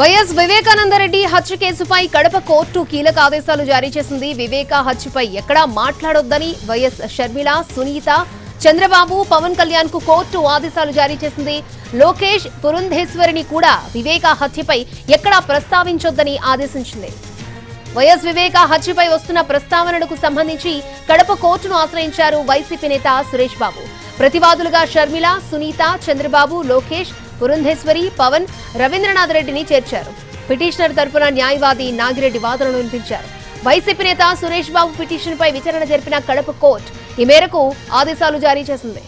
YS Vivekananda Reddy హత్య కేసుపై Kadapa court కీలక ఆదేశాలు జారీ చేసింది. వివేక హత్యపై ఎక్కడా మాట్లాడొద్దని వైఎస్ షర్మిల సునీత చంద్రబాబు పవన్ కళ్యాణ్కు కోర్టు ఆదేశాలు జారీ చేసింది. లోకేష్ పురంధేశ్వరిని కూడా వివేక హత్యపై ఎక్కడా ప్రస్తావించొద్దని ఆదేశించింది. వైఎస్ వివేక హత్యపై వస్తున్న ప్రస్తావనలకు సంబంధించి కడప కోర్టును ఆశ్రయించారు వైసీపీ నేత సురేష్ బాబు. ప్రతివాదులుగా షర్మిల సునీత చంద్రబాబు లోకేష్ పురంధేశ్వరి పవన్ రవీంద్రనాథ్ రెడ్డిని చేర్చారు. పిటిషనర్ తరపున న్యాయవాది నాగిరెడ్డి వాదనలు వినిపించారు. వైసీపీ నేత సురేష్ బాబు పిటిషన్పై విచారణ జరిపిన కడప కోర్టు ఈ మేరకు ఆదేశాలు జారీ చేసింది.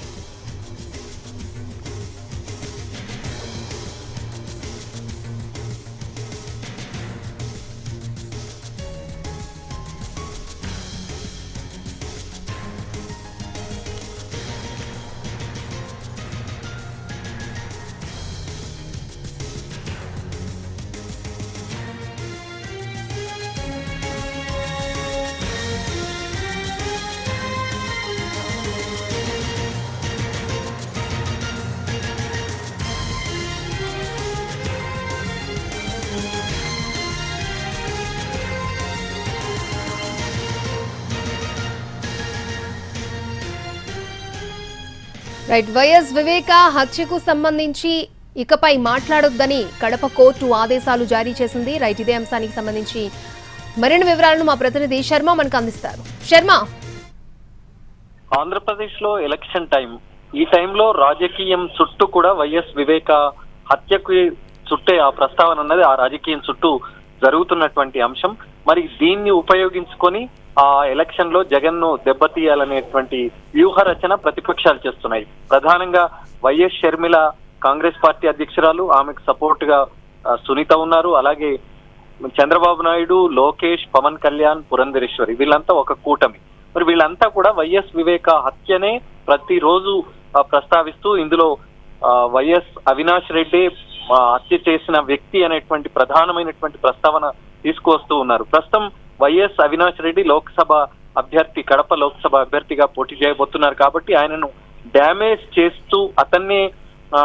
రైట్ వైఎస్ వివేక హత్యకు సంబంధించి ఇకపై మాట్లాడొద్దని కడప కోర్టు ఆదేశాలు జారీ చేసింది. రైట్ ఇదే అంశానికి సంబంధించి మరిన్ని వివరాలను మా ప్రతినిధి శర్మ మనకు అందిస్తారు. శర్మ! ఆంధ్రప్రదేశ్లో ఎలక్షన్ టైం ఈ టైంలో రాజకీయం చుట్టూ కూడా వైఎస్ వివేక హత్యకు చుట్టే ఆ ప్రస్తావన అన్నది ఆ రాజకీయం చుట్టూ జరుగుతున్నటువంటి అంశం. మరి దీన్ని ఉపయోగించుకొని ఆ ఎలక్షన్లో జగన్ను దెబ్బతీయాలనేటువంటి వ్యూహ రచన ప్రతిపక్షాలు చేస్తున్నాయి. ప్రధానంగా వైఎస్ షర్మిల కాంగ్రెస్ పార్టీ అధ్యక్షురాలు ఆమెకు సపోర్ట్గా సునీత ఉన్నారు. అలాగే చంద్రబాబు నాయుడు లోకేష్ పవన్ కళ్యాణ్ పురంధరేశ్వరి వీళ్ళంతా ఒక కూటమి. మరి వీళ్ళంతా కూడా వైఎస్ వివేక హత్యనే ప్రతిరోజు ప్రస్తావిస్తూ ఇందులో వైఎస్ అవినాష్ రెడ్డి హత్య చేసిన వ్యక్తి అనేటువంటి ప్రధానమైనటువంటి ప్రస్తావన తీసుకువస్తూ ఉన్నారు. ప్రస్తుతం వైఎస్ అవినాష్ రెడ్డి లోక్సభ అభ్యర్థి కడప లోక్సభ అభ్యర్థిగా పోటీ చేయబోతున్నారు కాబట్టి ఆయనను డ్యామేజ్ చేస్తూ అతన్నే ఆ,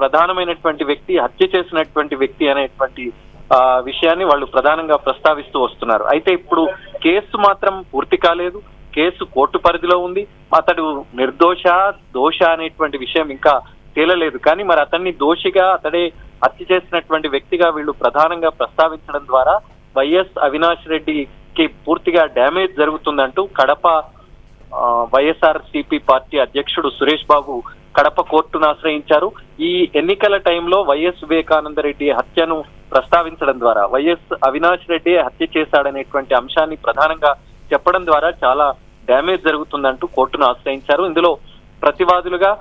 ప్రధానమైనటువంటి వ్యక్తి హత్య చేసినటువంటి వ్యక్తి అనేటువంటి ఆ, విషయాన్ని వాళ్ళు ప్రధానంగా ప్రస్తావిస్తూ వస్తున్నారు. అయితే ఇప్పుడు కేసు మాత్రం పూర్తి కాలేదు. కేసు కోర్టు పరిధిలో ఉంది. అతడు నిర్దోష దోష అనేటువంటి విషయం ఇంకా తేలలేదు. కానీ మరి అతన్ని దోషిగా అతడే హత్య చేసినటువంటి వ్యక్తిగా వీళ్ళు ప్రధానంగా ప్రస్తావించడం ద్వారా వైఎస్ అవినాష్ రెడ్డి కి పూర్తిగా damage జరుగుతుందంటూ Kadapa Y S R C P party అధ్యక్షుడు సురేష్ బాబు కడప కోర్టును ఆశ్రయించారు. ఈ ఎన్నికల టైంలో వైఎస్ వివేకానంద రెడ్డి హత్యను ప్రస్తావించడం ద్వారా వైఎస్ అవినాష్ రెడ్డి హత్య చేశాడనేటువంటి అంశాన్ని ప్రధానంగా చెప్పడం ద్వారా చాలా డ్యామేజ్ జరుగుతుందంటూ కోర్టును ఆశ్రయించారు. ఇందులో ప్రతివాదులుగా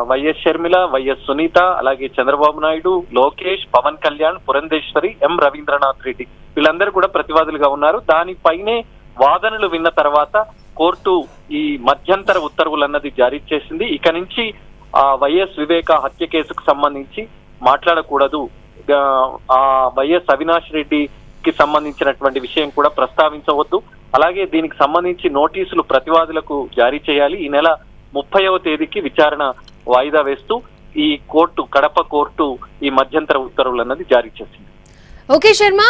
Y S Sharmila Y S Sunitha అలాగే చంద్రబాబు నాయుడు లోకేష్ పవన్ కళ్యాణ్ పురంధేశ్వరి ఎం రవీంద్రనాథ్ రెడ్డి. వీళ్ళందరూ కూడా ప్రతివాదులుగా ఉన్నారు. దానిపైనే వాదనలు విన్న తర్వాత కోర్టు ఈ మధ్యంతర ఉత్తర్వులు అన్నది జారీ చేసింది. ఇక నుంచి ఆ వైఎస్ వివేక హత్య కేసుకు సంబంధించి మాట్లాడకూడదు. ఆ, ఆ వైఎస్ అవినాష్ రెడ్డికి సంబంధించినటువంటి విషయం కూడా ప్రస్తావించవద్దు. అలాగే దీనికి సంబంధించి నోటీసులు ప్రతివాదులకు జారీ చేయాలి. ఈ నెల ముప్పైవ తేదీకి విచారణ వాయిదా వేస్తూ ఈ కోర్టు కడప కోర్టు ఈ మధ్యంతర ఉత్తర్వులు అన్నది జారీ చేసింది. ఓకే శర్మ.